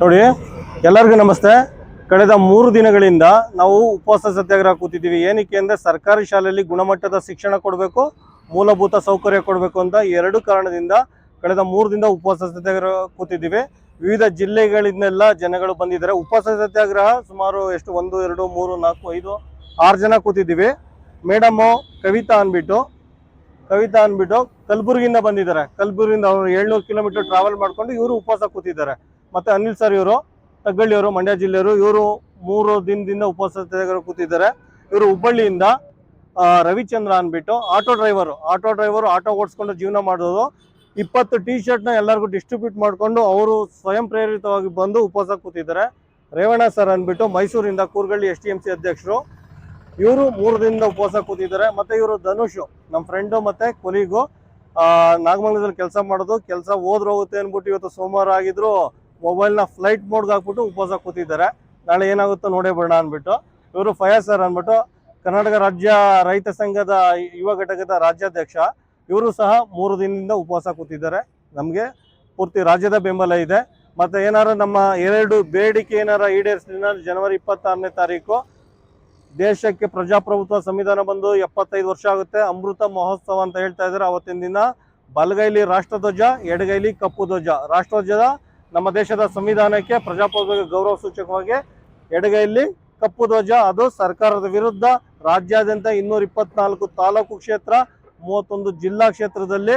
ನೋಡಿ, ಎಲ್ಲರಿಗೂ ನಮಸ್ತೆ. ಕಳೆದ ಮೂರು ದಿನಗಳಿಂದ ನಾವು ಉಪವಾಸ ಸತ್ಯಾಗ್ರಹ ಕೂತಿದ್ದೀವಿ. ಏನಕ್ಕೆ ಅಂದರೆ ಸರ್ಕಾರಿ ಶಾಲೆಯಲ್ಲಿ ಗುಣಮಟ್ಟದ ಶಿಕ್ಷಣ ಕೊಡಬೇಕು, ಮೂಲಭೂತ ಸೌಕರ್ಯ ಕೊಡಬೇಕು ಅಂತ ಎರಡು ಕಾರಣದಿಂದ ಕಳೆದ ಮೂರು ದಿನ ಉಪವಾಸ ಸತ್ಯಾಗ್ರಹ ಕೂತಿದ್ದೀವಿ. ವಿವಿಧ ಜಿಲ್ಲೆಗಳಿಂದೆಲ್ಲ ಜನಗಳು ಬಂದಿದ್ದಾರೆ. ಉಪವಾಸ ಸತ್ಯಾಗ್ರಹ ಸುಮಾರು ಎಷ್ಟು? ಒಂದು, ಎರಡು, ಮೂರು, ನಾಲ್ಕು, ಐದು, ಆರು ಜನ ಕೂತಿದ್ದೀವಿ. ಮೇಡಮ್ಮು ಕವಿತಾ ಅಂದ್ಬಿಟ್ಟು ಕವಿತಾ ಅಂದ್ಬಿಟ್ಟು ಕಲಬುರಗಿಯಿಂದ ಬಂದಿದ್ದಾರೆ. ಕಲಬುರಗಿಯಿಂದ ಅವರು ಏಳ್ನೂರು ಕಿಲೋಮೀಟರ್ ಟ್ರಾವೆಲ್ ಮಾಡ್ಕೊಂಡು ಇವರು ಉಪವಾಸ ಕೂತಿದ್ದಾರೆ. ಮತ್ತೆ ಅನಿಲ್ ಸರ್ ಇವರು ತಗ್ಗಳ್ಳಿಯವರು ಮಂಡ್ಯ ಜಿಲ್ಲೆಯವರು, ಇವರು ಮೂರು ದಿನದಿಂದ ಉಪವಾಸ ಸತ್ಯಾಗ್ರಹ ಕೂತಿದ್ದಾರೆ. ಇವರು ಹುಬ್ಬಳ್ಳಿಯಿಂದ ರವಿಚಂದ್ರ ಅಂದ್ಬಿಟ್ಟು auto driver auto driver auto ಓಡಿಸ್ಕೊಂಡು ಜೀವನ ಮಾಡೋದು ಇಪ್ಪತ್ತು ಟಿ ಶರ್ಟ್ನ ಎಲ್ಲರಿಗೂ ಡಿಸ್ಟ್ರಿಬ್ಯೂಟ್ ಮಾಡಿಕೊಂಡು ಅವರು ಸ್ವಯಂ ಪ್ರೇರಿತವಾಗಿ ಬಂದು ಉಪವಾಸ ಕೂತಿದ್ದಾರೆ. ರೇವಣ್ಣ ಸರ್ ಅಂದ್ಬಿಟ್ಟು ಮೈಸೂರಿಂದ Koorgalli S T M C ಅಧ್ಯಕ್ಷರು. ಇವರು ಮೂರು ದಿನದಿಂದ ಉಪವಾಸ ಕೂತಿದ್ದಾರೆ. ಮತ್ತು ಇವರು ಧನುಷ್ ನಮ್ಮ ಫ್ರೆಂಡು ಮತ್ತು ಕೊಲಿಗೂ. ನಾಗಮಂಗಲದಲ್ಲಿ ಕೆಲಸ ಮಾಡೋದು, ಕೆಲಸ ಹೋದ್ರೆ ಹೋಗುತ್ತೆ ಅಂದ್ಬಿಟ್ಟು ಇವತ್ತು ಸೋಮವಾರ ಆಗಿದ್ರು. ಮೊಬೈಲ್ನ ಫ್ಲೈಟ್ ಮೋಡ್ಗೆ ಹಾಕ್ಬಿಟ್ಟು ಉಪವಾಸ ಕೂತಿದ್ದಾರೆ. ನಾಳೆ ಏನಾಗುತ್ತೋ ನೋಡೇ ಬಿಡೋಣ ಅಂದ್ಬಿಟ್ಟು. ಇವರು ಫಯಾಜ್ ಸರ್ ಅಂದ್ಬಿಟ್ಟು ಕರ್ನಾಟಕ ರಾಜ್ಯ ರೈತ ಸಂಘದ ಯುವ ಘಟಕದ ರಾಜ್ಯಾಧ್ಯಕ್ಷ, ಇವರು ಸಹ ಮೂರು ದಿನದಿಂದ ಉಪವಾಸ ಕೂತಿದ್ದಾರೆ. ನಮಗೆ ಪೂರ್ತಿ ರಾಜ್ಯದ ಬೆಂಬಲ ಇದೆ. ಮತ್ತೆ ಏನಾರ ನಮ್ಮ ಎರಡು ಬೇಡಿಕೆ ಏನಾರ ಈಡೇರಿಸಿದ ಜನವರಿ ಇಪ್ಪತ್ತಾರನೇ ತಾರೀಕು ದೇಶಕ್ಕೆ ಪ್ರಜಾಪ್ರಭುತ್ವ ಸಂವಿಧಾನ ಬಂದು ಎಪ್ಪತ್ತೈದು ವರ್ಷ ಆಗುತ್ತೆ. ಅಮೃತ ಮಹೋತ್ಸವ ಅಂತ ಹೇಳ್ತಾ ಇದ್ದಾರೆ. ಅವತ್ತಿನ ದಿನ ಬಲಗೈಲಿ ರಾಷ್ಟ್ರಧ್ವಜ, ಎಡಗೈಲಿ ಕಪ್ಪು ಧ್ವಜ. ರಾಷ್ಟ್ರಧ್ವಜದ ನಮ್ಮ ದೇಶದ ಸಂವಿಧಾನಕ್ಕೆ ಪ್ರಜಾಪ್ರಭುತ್ವ ಗೌರವ ಸೂಚಕವಾಗಿ ಎಡಗೈಲಿ ಕಪ್ಪು ಧ್ವಜ, ಅದು ಸರ್ಕಾರದ ವಿರುದ್ಧ ರಾಜ್ಯಾದ್ಯಂತ ಇನ್ನೂರ ಇಪ್ಪತ್ನಾಲ್ಕು ತಾಲೂಕು ಕ್ಷೇತ್ರ, ಮೂವತ್ತೊಂದು ಜಿಲ್ಲಾ ಕ್ಷೇತ್ರದಲ್ಲಿ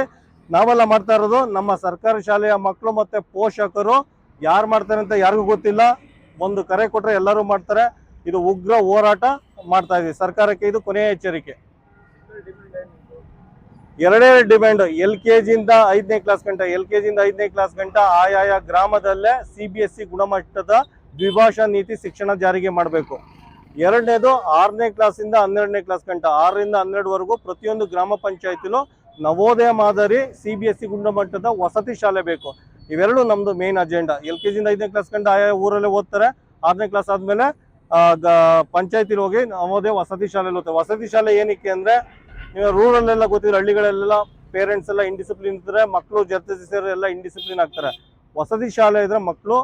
ನಾವೆಲ್ಲ ಮಾಡ್ತಾ ಇರೋದು. ನಮ್ಮ ಸರ್ಕಾರಿ ಶಾಲೆಯ ಮಕ್ಕಳು ಮತ್ತೆ ಪೋಷಕರು ಯಾರು ಮಾಡ್ತಾರೆ ಅಂತ ಯಾರಿಗೂ ಗೊತ್ತಿಲ್ಲ. ಒಂದು ಕರೆ ಕೊಟ್ಟರೆ ಎಲ್ಲರೂ ಮಾಡ್ತಾರೆ. ಇದು ಉಗ್ರ ಹೋರಾಟ ಮಾಡ್ತಾ ಇದೀವಿ. ಸರ್ಕಾರಕ್ಕೆ ಇದು ಕೊನೆಯ ಎಚ್ಚರಿಕೆ. ಎರಡೇ ಡಿಮ್ಯಾಂಡ್ ಎಲ್ ಕೆ ಜಿಯಿಂದ ಐದನೇ ಕ್ಲಾಸ್ ಗಂಟ, ಎಲ್ ಕೆ ಜಿಯಿಂದ ಐದನೇ ಕ್ಲಾಸ್ ಗಂಟ ಆಯಾಯ ಗ್ರಾಮದಲ್ಲೇ ಸಿ ಬಿ ಎಸ್ ಸಿ ಗುಣಮಟ್ಟದ ದ್ವಿಭಾಷಾ ನೀತಿ ಶಿಕ್ಷಣ ಜಾರಿಗೆ ಮಾಡಬೇಕು. ಎರಡನೇದು ಆರನೇ ಕ್ಲಾಸಿಂದ ಹನ್ನೆರಡನೇ ಕ್ಲಾಸ್ ಗಂಟ, ಆರರಿಂದ ಹನ್ನೆರಡುವರೆಗೂ ಪ್ರತಿಯೊಂದು ಗ್ರಾಮ ಪಂಚಾಯತಿಲೂ ನವೋದಯ ಮಾದರಿ ಸಿ ಬಿ ಎಸ್ ಸಿ ಗುಣಮಟ್ಟದ ವಸತಿ ಶಾಲೆ ಬೇಕು. ಇವೆರಡು ನಮ್ಮದು ಮೇನ್ ಅಜೆಂಡಾ ಎಲ್ ಕೆ ಜಿಯಿಂದ ಐದನೇ ಕ್ಲಾಸ್ ಗಂಟ ಆಯಾ ಊರಲ್ಲೇ ಓದ್ತಾರೆ. ಆರನೇ ಕ್ಲಾಸ್ ಆದಮೇಲೆ ಪಂಚಾಯತಿಲಿ ಹೋಗಿ ನವೋದಯ ವಸತಿ ಶಾಲೆಯಲ್ಲಿ ಓದ್ತಾರೆ. ವಸತಿ ಶಾಲೆ ಏನಕ್ಕೆ ಅಂದ್ರೆ ನೀವು ಎಲ್ಲ ಗೊತ್ತಿದ್ರೆ ಹಳ್ಳಿಗಳಲ್ಲೆಲ್ಲ ಪೇರೆಂಟ್ಸ್ ಎಲ್ಲ ಇಂಡಿಸಿಪ್ಲಿನ್ ಇದ್ರೆ ಮಕ್ಕಳು ಜೊತೆ ಸೇರಿ ಎಲ್ಲ ಇಂಡಿಸಿಪ್ಲಿನ್ ಆಗ್ತಾರೆ. ವಸತಿ ಶಾಲೆ ಇದ್ರೆ ಮಕ್ಕಳು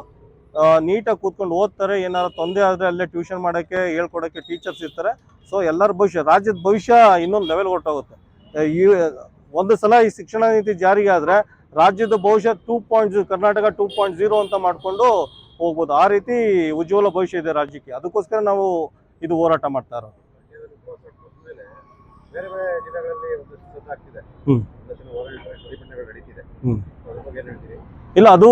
ನೀಟಾಗಿ ಕೂತ್ಕೊಂಡು ಓದ್ತಾರೆ. ಏನಾದ್ರು ತೊಂದರೆ ಆದರೆ ಅಲ್ಲೇ ಟ್ಯೂಷನ್ ಮಾಡೋಕ್ಕೆ, ಹೇಳ್ಕೊಡೋಕ್ಕೆ ಟೀಚರ್ಸ್ ಇರ್ತಾರೆ. ಸೊ ಎಲ್ಲರ ಭವಿಷ್ಯ, ರಾಜ್ಯದ ಭವಿಷ್ಯ ಇನ್ನೊಂದು ಲೆವೆಲ್ ಹೊರಟೋಗುತ್ತೆ. ಈ, ಒಂದು ಸಲ ಈ ಶಿಕ್ಷಣ ನೀತಿ ಜಾರಿಗೆ ಆದರೆ ರಾಜ್ಯದ ಭವಿಷ್ಯ two point Karnataka two point zero ಅಂತ ಮಾಡಿಕೊಂಡು ಹೋಗ್ಬೋದು. ಆ ರೀತಿ ಉಜ್ವಲ ಭವಿಷ್ಯ ಇದೆ ರಾಜ್ಯಕ್ಕೆ. ಅದಕ್ಕೋಸ್ಕರ ನಾವು ಇದು ಹೋರಾಟ ಮಾಡ್ತಾ ಇರೋದು. ಬೇರೆ ಬೇರೆ ಜಿಲ್ಲೆಗಳಲ್ಲಿ ಒಂದಷ್ಟು ಸದ್ದು ಆಗ್ತಿದೆ. ಹ್ಮ್. ಒಂದಷ್ಟು ಹೋರಾಟ ಪ್ರತಿಭಟನೆಗಳು ನಡೀತಿದೆ. ಹ್ಮ್. ಅದ್ರ ಬಗ್ಗೆ ಏನ್ ಹೇಳ್ತೀರಿ? ಇಲ್ಲ ಅದು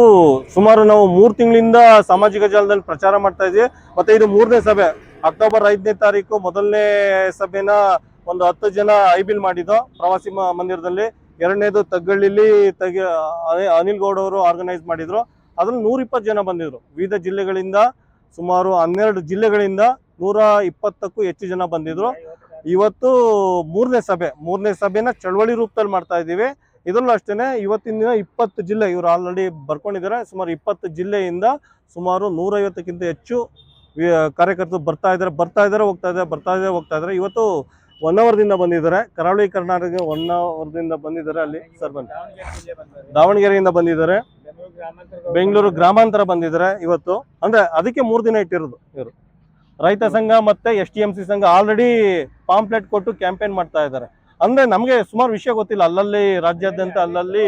ಸುಮಾರು ನಾವು ಮೂರು ತಿಂಗಳಿಂದ ಸಾಮಾಜಿಕ ಜಾಲದಲ್ಲಿ ಪ್ರಚಾರ ಮಾಡ್ತಾ ಇದ್ವಿ. ಮತ್ತೆ ಇದು ಮೂರನೇ ಸಭೆ. ಅಕ್ಟೋಬರ್ ಐದನೇ ತಾರೀಕು ಮೊದಲನೇ ಸಭೆನ ಒಂದು ಹತ್ತು ಜನ ಐಬಿಲ್ ಮಾಡಿದ್ದು ಪ್ರವಾಸಿ ಮ- ಮಂದಿರದಲ್ಲಿ. ಎರಡನೇದು ತಗ್ಗಳ್ಳಿಲಿ ತಗ ಅನಿಲ್ ಗೌಡ ಅವರು ಆರ್ಗನೈಸ್ ಮಾಡಿದ್ರು. ಅದ್ರಲ್ಲಿ ನೂರ ಇಪ್ಪತ್ತು ಜನ ಬಂದಿದ್ರು. ವಿವಿಧ ಜಿಲ್ಲೆಗಳಿಂದ ಸುಮಾರು ಹನ್ನೆರಡು ಜಿಲ್ಲೆಗಳಿಂದ ನೂರ ಇಪ್ಪತ್ತಕ್ಕೂ ಹೆಚ್ಚು ಜನ ಬಂದಿದ್ರು. ಇವತ್ತು ಮೂರನೇ ಸಭೆ, ಮೂರನೇ ಸಭೆನ ಚಳವಳಿ ರೂಪದಲ್ಲಿ ಮಾಡ್ತಾ ಇದ್ದೀವಿ. ಇದರಲ್ಲೂ ಅಷ್ಟೇ ಇವತ್ತಿನ ದಿನ ಇಪ್ಪತ್ತು ಜಿಲ್ಲೆ ಇವರು ಆಲ್ರೆಡಿ ಬರ್ಕೊಂಡಿದ್ದಾರೆ. ಸುಮಾರು ಇಪ್ಪತ್ತು ಜಿಲ್ಲೆಯಿಂದ ಸುಮಾರು ನೂರೈವತ್ತಕ್ಕಿಂತ ಹೆಚ್ಚು ಕಾರ್ಯಕರ್ತರು ಬರ್ತಾ ಇದ್ದಾರೆ. ಬರ್ತಾ ಇದ್ದಾರೆ, ಹೋಗ್ತಾ ಇದ್ದಾರೆ, ಬರ್ತಾ ಇದ್ದಾರೆ, ಹೋಗ್ತಾ ಇದ್ದಾರೆ. ಇವತ್ತು ಒನ್ ಅವರ್ದಿಂದ ಬಂದಿದ್ದಾರೆ. ಕರಾವಳಿ ಕರ್ನಾಟಕ ಒನ್ ಅವರ್ದಿಂದ ಬಂದಿದ್ದಾರೆ ಅಲ್ಲಿ. ಸರ್ ಬಂದು ದಾವಣಗೆರೆಯಿಂದ ಬಂದಿದ್ದಾರೆ. ಬೆಂಗಳೂರು ಗ್ರಾಮಾಂತರ ಬಂದಿದ್ದಾರೆ ಇವತ್ತು. ಅಂದ್ರೆ ಅದಕ್ಕೆ ಮೂರು ದಿನ ಇಟ್ಟಿರೋದು ಇವರು. ರೈತ ಸಂಘ ಮತ್ತೆ ಎಸ್ ಟಿ ಎಂ ಸಿ ಸಂಘ ಆಲ್ರೆಡಿ ಪಾಂಪ್ಲೆಟ್ ಕೊಟ್ಟು ಕ್ಯಾಂಪೇನ್ ಮಾಡ್ತಾ ಇದ್ದಾರೆ. ಅಂದ್ರೆ ನಮಗೆ ಸುಮಾರು ವಿಷಯ ಗೊತ್ತಿಲ್ಲ. ಅಲ್ಲಲ್ಲಿ ರಾಜ್ಯಾದ್ಯಂತ ಅಲ್ಲಲ್ಲಿ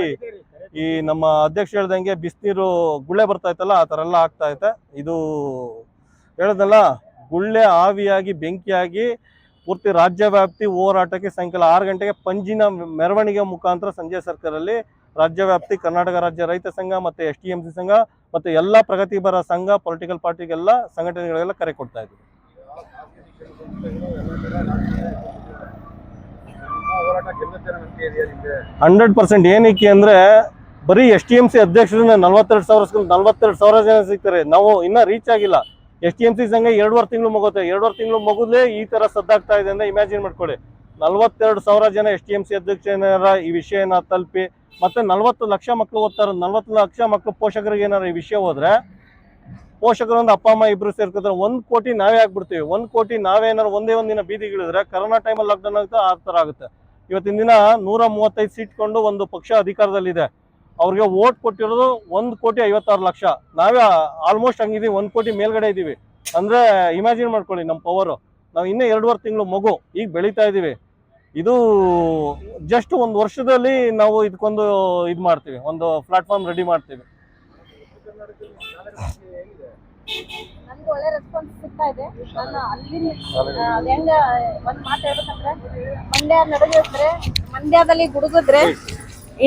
ಈ ನಮ್ಮ ಅಧ್ಯಕ್ಷ ಹೇಳ್ದಂಗೆ ಬಿಸಿನೀರು ಗುಳ್ಳೆ ಬರ್ತಾ ಇತ್ತಲ್ಲ, ಆ ಥರ ಎಲ್ಲ ಆಗ್ತಾ ಐತೆ ಇದು ಹೇಳದಲ್ಲ, ಗುಳ್ಳೆ ಆವಿಯಾಗಿ, ಬೆಂಕಿಯಾಗಿ ಪೂರ್ತಿ ರಾಜ್ಯ ವ್ಯಾಪ್ತಿ ಹೋರಾಟಕ್ಕೆ ಸಾಯಂಕಾಲ ಆರು ಗಂಟೆಗೆ ಪಂಜಿನ ಮೆರವಣಿಗೆ ಮುಖಾಂತರ ಸಂಜೆ ಸರ್ಕಲಲ್ಲಿ ರಾಜ್ಯ ವ್ಯಾಪ್ತಿ ಕರ್ನಾಟಕ ರಾಜ್ಯ ರೈತ ಸಂಘ ಮತ್ತೆ ಎಸ್ ಟಿ ಎಂ ಸಿ ಸಂಘ ಮತ್ತೆ ಎಲ್ಲ ಪ್ರಗತಿಪರ ಸಂಘ ಪೊಲಿಟಿಕಲ್ ಪಾರ್ಟಿಗೆಲ್ಲ ಸಂಘಟನೆಗಳಿಗೆಲ್ಲ ಕರೆ ಕೊಡ್ತಾ ಇದ್ವಿ ನಿಮ್ಮ ಹೋರಾಟ ಗೆಲ್ಲುತ್ತೆ ಅನ್ನೋ ನಂಬಿಕೆ ಇದೆಯಾ ನಿಮ್ಗೆ ಹಂಡ್ರೆಡ್ ಪರ್ಸೆಂಟ್ ಏನಕ್ಕೆ ಅಂದ್ರೆ ಬರೀ ಎಸ್ ಟಿ ಎಂ ಸಿ ಅಧ್ಯಕ್ಷರಿಂದ ನಲ್ವತ್ತೆರಡು ಸಾವಿರ ನಲ್ವತ್ತೆರಡು ಸಾವಿರ ಜನ ಸಿಗ್ತಾರೆ. ನಾವು ಇನ್ನ ರೀಚ್ ಆಗಿಲ್ಲ. ಎಸ್ ಟಿ ಎಂ ಸಿ ಸಂಘ ಎರಡುವರೆ ತಿಂಗಳು ಮಗುತ್ತೆ. ಎರಡುವರೆ ತಿಂಗಳು ಮಗುದೇ ಈ ತರ ಸದ್ದಾಗ್ತಾ ಇದೆ ಅಂದ್ರೆ ಇಮ್ಯಾಜಿನ್ ಮಾಡ್ಕೊಳ್ಳಿ. ನಲ್ವತ್ತೆರಡು ಸಾವಿರ ಜನ ಎಸ್ ಟಿ ಎಂ ಸಿ ಅಧ್ಯಕ್ಷರ ಈ ವಿಷಯನ ತಲುಪಿ ಮತ್ತೆ ನಲ್ವತ್ತು ಲಕ್ಷ ಮಕ್ಕಳು ಓದ್ತಾರೆ. ನಲ್ವತ್ತು ಲಕ್ಷ ಮಕ್ಕಳು ಪೋಷಕರಿಗೆ ಏನಾರ ಈ ವಿಷಯ ಹೋದ್ರೆ ಪೋಷಕರು ಒಂದು ಅಪ್ಪ, ಅಮ್ಮ ಇಬ್ರು ಸೇರ್ಕೊತಾರೆ ಒಂದ್ ಕೋಟಿ ನಾವೇ ಆಗ್ಬಿಡ್ತೀವಿ. ಒಂದ್ ಕೋಟಿ ನಾವೇ ಏನಾರು ಒಂದೇ ಒಂದಿನ ದಿನ ಬೀದಿಗಿಳಿದ್ರೆ ಕರೋನಾ ಟೈಮಲ್ಲಿ ಲಾಕ್ಡೌನ್ ಆಗುತ್ತೆ ಆ ತರ ಆಗುತ್ತೆ. ಇವತ್ತಿನ ದಿನ ನೂರ ಮೂವತ್ತೈದು ಸೀಟ್ ಕೊಂಡು ಒಂದು ಪಕ್ಷ ಅಧಿಕಾರದಲ್ಲಿದೆ. ಅವ್ರಿಗೆ ವೋಟ್ ಕೊಟ್ಟಿರೋದು ಒಂದು ಕೋಟಿ ಐವತ್ತಾರು ಲಕ್ಷ. ನಾವೇ ಆಲ್ಮೋಸ್ಟ್ ಹಂಗಿದೀವಿ, ಒಂದು ಕೋಟಿ ಮೇಲ್ಗಡೆ ಇದ್ದೀವಿ ಅಂದ್ರೆ ಇಮ್ಯಾಜಿನ್ ಮಾಡ್ಕೊಳ್ಳಿ ನಮ್ಮ ಪವರು ನಾವು ಇನ್ನೂ ಎರಡೂವರೆ ತಿಂಗಳು ಮಗು, ಈಗ ಬೆಳೀತಾ ಇದ್ದೀವಿ ಇದು ಜಸ್ಟ್ ಒಂದು ವರ್ಷದಲ್ಲಿ ನಾವು ಇದಕ್ಕೊಂದು ಇದು ಮಾಡ್ತೀವಿ, ಒಂದು ಪ್ಲಾಟ್ಫಾರ್ಮ್ ರೆಡಿ ಮಾಡ್ತೀವಿ. ನನ್ಗೆ ಒಳ್ಳೆ ರೆಸ್ಪಾನ್ಸ್ ಸಿಗ್ತಾ ಇದೆ. ನಾನು ಅಲ್ಲಿ ಅದ್ ಹೆಂಗ ಒಂದ್ ಮಾತು ಹೇಳ್ಬೇಕಂದ್ರೆ ಮಂಡ್ಯ ನಡಗಿದ್ರೆ ಮಂಡ್ಯದಲ್ಲಿ ಗುಡುಗಿದ್ರೆ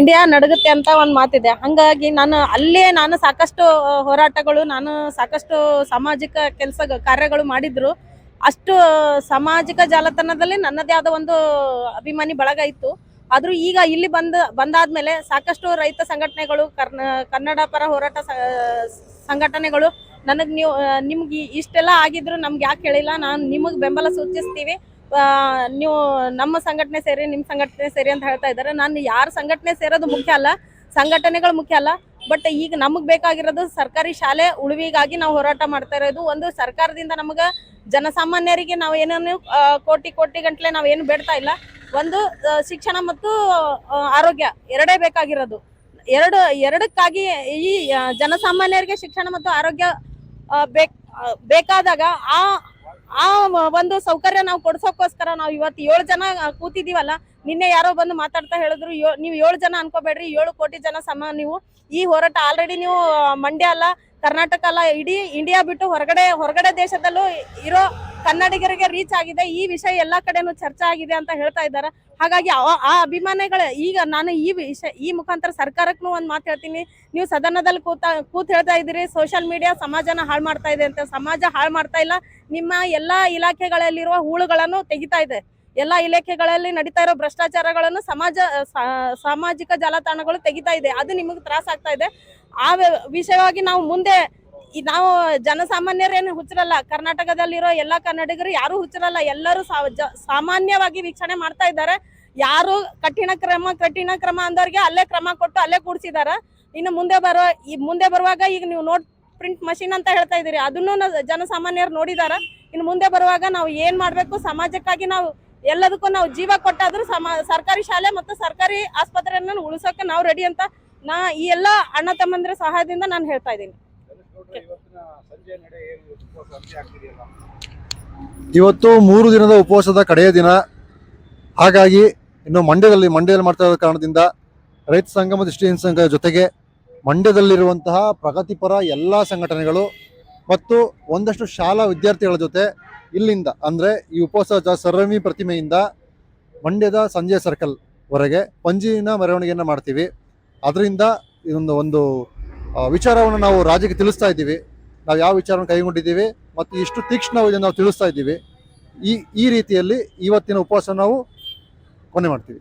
ಇಂಡಿಯಾ ನಡಗುತ್ತೆ ಅಂತ ಒಂದ್ ಮಾತಿದೆ. ಹಂಗಾಗಿ ನಾನು ಅಲ್ಲೇ ನಾನು ಸಾಕಷ್ಟು ಹೋರಾಟಗಳು ನಾನು ಸಾಕಷ್ಟು ಸಾಮಾಜಿಕ ಕೆಲಸ ಕಾರ್ಯಗಳು ಮಾಡಿದ್ರು. ಅಷ್ಟು ಸಾಮಾಜಿಕ ಜಾಲತಾಣದಲ್ಲಿ ನನ್ನದೇ ಆದ ಒಂದು ಅಭಿಮಾನಿ ಬಳಗ ಇತ್ತು. ಆದ್ರೂ ಈಗ ಇಲ್ಲಿ ಬಂದ ಬಂದಾದ್ಮೇಲೆ ಸಾಕಷ್ಟು ರೈತ ಸಂಘಟನೆಗಳು ಕರ್ನ ಕನ್ನಡ ಪರ ಹೋರಾಟ ಸಂಘಟನೆಗಳು ನನಗೆ ನೀವು ನಿಮ್ಗೆ ಇಷ್ಟೆಲ್ಲ ಆಗಿದ್ರು ನಮ್ಗೆ ಯಾಕೆ ಹೇಳಿಲ್ಲ? ನಾನು ನಿಮಗೆ ಬೆಂಬಲ ಸೂಚಿಸ್ತೀವಿ. ನೀವು ನಮ್ಮ ಸಂಘಟನೆ ಸೇರಿ ನಿಮ್ಮ ಸಂಘಟನೆ ಸೇರಿ ಅಂತ ಹೇಳ್ತಾ ಇದ್ದಾರೆ ನಾನು ಯಾರ ಸಂಘಟನೆ ಸೇರೋದು ಮುಖ್ಯ ಅಲ್ಲ, ಸಂಘಟನೆಗಳು ಮುಖ್ಯ ಅಲ್ಲ, ಬಟ್ ಈಗ ನಮಗೆ ಬೇಕಾಗಿರೋದು ಸರ್ಕಾರಿ ಶಾಲೆ ಉಳಿವಿಗಾಗಿ ನಾವು ಹೋರಾಟ ಮಾಡ್ತಾ ಇರೋದು. ಒಂದು ಸರ್ಕಾರದಿಂದ ನಮಗೆ ಜನಸಾಮಾನ್ಯರಿಗೆ ನಾವು ಏನೇನು ಕೋಟಿ ಕೋಟಿ ಗಂಟ್ಲೆ ಏನು ಬೇಡ್ತಾ ಇಲ್ಲ. ಒಂದು ಶಿಕ್ಷಣ ಮತ್ತು ಆರೋಗ್ಯ ಎರಡೇ ಬೇಕಾಗಿರೋದು. ಎರಡು, ಎರಡಕ್ಕಾಗಿ ಈ ಜನಸಾಮಾನ್ಯರಿಗೆ ಶಿಕ್ಷಣ ಮತ್ತು ಆರೋಗ್ಯ ಬೇಕಾದಾಗ ಆ ಆ ಒಂದು ಸೌಕರ್ಯ ನಾವು ಕೊಡ್ಸೋಕೋಸ್ಕರ ನಾವು ಇವತ್ತು ಏಳು ಜನ ಕೂತಿದೀವಲ್ಲ ನಿನ್ನೆ ಯಾರೋ ಬಂದು ಮಾತಾಡ್ತಾ ಹೇಳಿದ್ರು ನೀವು ಏಳು ಜನ ಅನ್ಕೋಬೇಡ್ರಿ, ಏಳು ಕೋಟಿ ಜನ ಸಮ ನೀವು ಈ ಹೋರಾಟ ಆಲ್ರೆಡಿ ನೀವು ಮಂಡ್ಯ ಅಲ್ಲ ಕರ್ನಾಟಕ ಅಲ್ಲ, ಇಡೀ ಇಂಡಿಯಾ ಬಿಟ್ಟು ಹೊರಗಡೆ ಹೊರಗಡೆ ದೇಶದಲ್ಲೂ ಇರೋ ಕನ್ನಡಿಗರಿಗೆ ರೀಚ್ ಆಗಿದೆ. ಈ ವಿಷಯ ಎಲ್ಲಾ ಕಡೆನೂ ಚರ್ಚೆ ಆಗಿದೆ ಅಂತ ಹೇಳ್ತಾ ಇದ್ದಾರೆ. ಹಾಗಾಗಿ ಆ- ಅಭಿಮಾನಿಗಳ, ಈಗ ನಾನು ಈ ವಿಷಯ ಈ ಮುಖಾಂತರ ಸರ್ಕಾರಕ್ಕೂ ಒಂದು ಮಾತು ಹೇಳ್ತೀನಿ. ನೀವು ಸದನದಲ್ಲಿ ಕೂತ ಕೂತ್ ಹೇಳ್ತಾ ಇದ್ದೀರಿ ಸೋಷಿಯಲ್ ಮೀಡಿಯಾ ಸಮಾಜನ ಹಾಳು ಮಾಡ್ತಾ ಇದೆ ಅಂತ. ಸಮಾಜ ಹಾಳು ಮಾಡ್ತಾ ಇಲ್ಲ. ನಿಮ್ಮ ಎಲ್ಲಾ ಇಲಾಖೆಗಳಲ್ಲಿರುವ ಹೂಳುಗಳನ್ನು ತೆಗಿತಾ ಇದೆ. ಎಲ್ಲಾ ಇಲಾಖೆಗಳಲ್ಲಿ ನಡೀತಾ ಇರೋ ಭ್ರಷ್ಟಾಚಾರಗಳನ್ನು ಸಮಾಜ ಸಾಮಾಜಿಕ ಜಾಲತಾಣಗಳು ತೆಗಿತಾ ಇದೆ. ಅದು ನಿಮಗೆ ತ್ರಾಸ ಆಗ್ತಾ ಇದೆ. ಆ ವಿಷಯವಾಗಿ ನಾವು ಮುಂದೆ ನಾವು ಜನಸಾಮಾನ್ಯರೇನು ಹುಚ್ಚರಲ್ಲ. ಕರ್ನಾಟಕದಲ್ಲಿರೋ ಎಲ್ಲಾ ಕನ್ನಡಿಗರು ಯಾರು ಹುಚ್ಚರಲ್ಲ. ಎಲ್ಲರೂ ಸಾಮಾನ್ಯವಾಗಿ ವೀಕ್ಷಣೆ ಮಾಡ್ತಾ ಇದ್ದಾರೆ. ಯಾರು ಕಠಿಣ ಕ್ರಮ ಕಠಿಣ ಕ್ರಮ ಅಂದವ್ರಿಗೆ ಅಲ್ಲೇ ಕ್ರಮ ಕೊಟ್ಟು ಅಲ್ಲೇ ಕೂಡ್ಸಿದಾರ ಇನ್ನು ಮುಂದೆ ಬರುವ, ಈ ಮುಂದೆ ಬರುವಾಗ ಈಗ ನೀವು ನೋಟ್ ಪ್ರಿಂಟ್ ಮಷಿನ್ ಅಂತ ಹೇಳ್ತಾ ಇದೀರಿ ಅದನ್ನು ಜನಸಾಮಾನ್ಯರು ನೋಡಿದಾರ. ಇನ್ನು ಮುಂದೆ ಬರುವಾಗ ನಾವು ಏನ್ ಮಾಡ್ಬೇಕು? ಸಮಾಜಕ್ಕಾಗಿ ನಾವು ಎಲ್ಲದಕ್ಕೂ ನಾವು ಜೀವ ಕೊಟ್ಟಾದ್ರೂ ಸಮ ಸರ್ಕಾರಿ ಶಾಲೆ ಮತ್ತು ಸರ್ಕಾರಿ ಆಸ್ಪತ್ರೆಯನ್ನು ಉಳಿಸೋಕೆ ನಾವು ರೆಡಿ ಅಂತ ನಾ ಈ ಎಲ್ಲ ಅಣ್ಣ ತಮ್ಮಂದ್ರ ಸಹಾಯದಿಂದ ನಾನು ಹೇಳ್ತಾ ಇದ್ದೀನಿ. ಇವತ್ತಿನ ಸಂಜೆ ನಡೆ ಏನು ಉಪವಾಸ ಅಂತ್ಯ ಇವತ್ತು ಮೂರು ದಿನದ ಉಪವಾಸದ ಕಡೆಯ ದಿನ. ಹಾಗಾಗಿ ಇನ್ನು ಮಂಡ್ಯದಲ್ಲಿ ಮಂಡ್ಯದಲ್ಲಿ ಮಾಡ್ತಾ ಇರೋ ಕಾರಣದಿಂದ ರೈತ ಸಂಘ ಮತ್ತು ಸ್ಟೂಡೆಂಟ್ ಸಂಘ ಜೊತೆಗೆ ಮಂಡ್ಯದಲ್ಲಿರುವಂತಹ ಪ್ರಗತಿಪರ ಎಲ್ಲ ಸಂಘಟನೆಗಳು ಮತ್ತು ಒಂದಷ್ಟು ಶಾಲಾ ವಿದ್ಯಾರ್ಥಿಗಳ ಜೊತೆ ಇಲ್ಲಿಂದ, ಅಂದರೆ ಈ ಉಪವಾಸ ಸರ್ವಮಿ ಪ್ರತಿಮೆಯಿಂದ ಮಂಡ್ಯದ ಸಂಜೆ ಸರ್ಕಲ್ ವರೆಗೆ ಪಂಜಿನ ಮೆರವಣಿಗೆಯನ್ನು ಮಾಡ್ತೀವಿ. ಅದರಿಂದ ಇದೊಂದು ಒಂದು ವಿಚಾರವನ್ನು ನಾವು ರಾಜ್ಯಕ್ಕೆ ತಿಳಿಸ್ತಾ ಇದ್ದೀವಿ. ನಾವು ಯಾವ ವಿಚಾರವನ್ನು ಕೈಗೊಂಡಿದ್ದೀವಿ ಮತ್ತು ಇಷ್ಟು ತೀಕ್ಷ್ಣವಾಗಿ ನಾವು ತಿಳಿಸ್ತಾ ಇದ್ದೀವಿ. ಈ ಈ ರೀತಿಯಲ್ಲಿ ಇವತ್ತಿನ ಉಪವಾಸ ನಾವು ಕೊನೆ ಮಾಡ್ತೀವಿ.